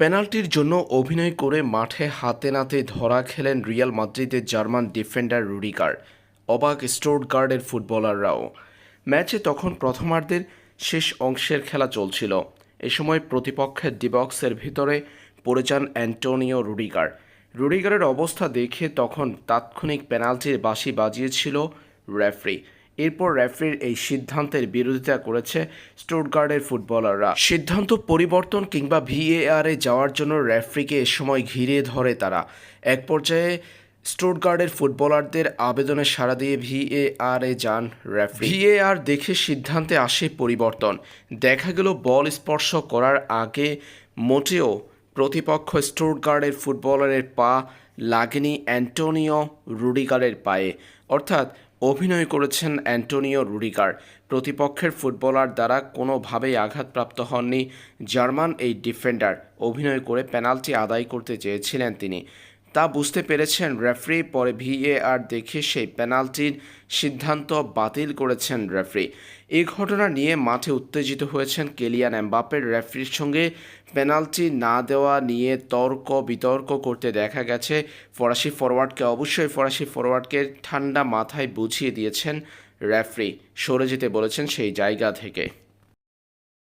পেনাল্টির জন্য অভিনয় করে মাঠে হাতে নাতে ধরা খেলেন রিয়াল মাদ্রিদের জার্মান ডিফেন্ডার রুডিকার অবাক স্টোরগার্ডের ফুটবলাররাও। ম্যাচে তখন প্রথমার্ধের শেষ অংশের খেলা চলছিল। এ সময় প্রতিপক্ষের ডিবক্সের ভিতরে পড়ে যান অ্যান্টোনিও রুডিগার। রুডিগারের অবস্থা দেখে তখন তাৎক্ষণিক পেনাল্টির বাঁশি বাজিয়েছিল রেফরি। এরপর রেফরির এই সিদ্ধান্তের বিরোধিতা করেছে স্টুটগার্ডের ফুটবলাররা। সিদ্ধান্ত পরিবর্তন কিংবা ভিএআরে যাওয়ার জন্য রেফরিকে এ সময় ঘিরে ধরে তারা। এক পর্যায়ে স্টুটগার্ডের ফুটবলারদের আবেদনে সাড়া দিয়ে ভিএআরে যান রেফরি। ভিএআর দেখে সিদ্ধান্তে আসে পরিবর্তন। দেখা গেল বল স্পর্শ করার আগে মোটেও প্রতিপক্ষ স্টুটগার্ডের ফুটবলারের পা লাগেনি অ্যান্টোনিও রুডিগারের পায়ে। অর্থাৎ, অভিনয় করেছেন অ্যান্টোনিও রুডিগার। প্রতিপক্ষের ফুটবলার দ্বারা কোনোভাবেই আঘাতপ্রাপ্ত হননি জার্মান এই ডিফেন্ডার। অভিনয় করে পেনাল্টি আদায় করতে চেয়েছিলেন তিনি। তা বুঝতে পেরেছেন রেফরি, পরে ভিএআর দেখে সেই পেনাল্টির সিদ্ধান্ত বাতিল করেছেন রেফরি। এই ঘটনা নিয়ে মাঠে উত্তেজিত হয়েছেন কেলিয়ান এমবাপের রেফরির সঙ্গে। পেনাল্টি না দেওয়া নিয়ে তর্ক বিতর্ক করতে দেখা গেছে। ফরাসি ফরওয়ার্ডকে অবশ্যই ফরাসি ফরওয়ার্ডকে ঠান্ডা মাথায় বুঝিয়ে দিয়েছেন রেফরি। সরে যেতে বলেছেন সেই জায়গা থেকে।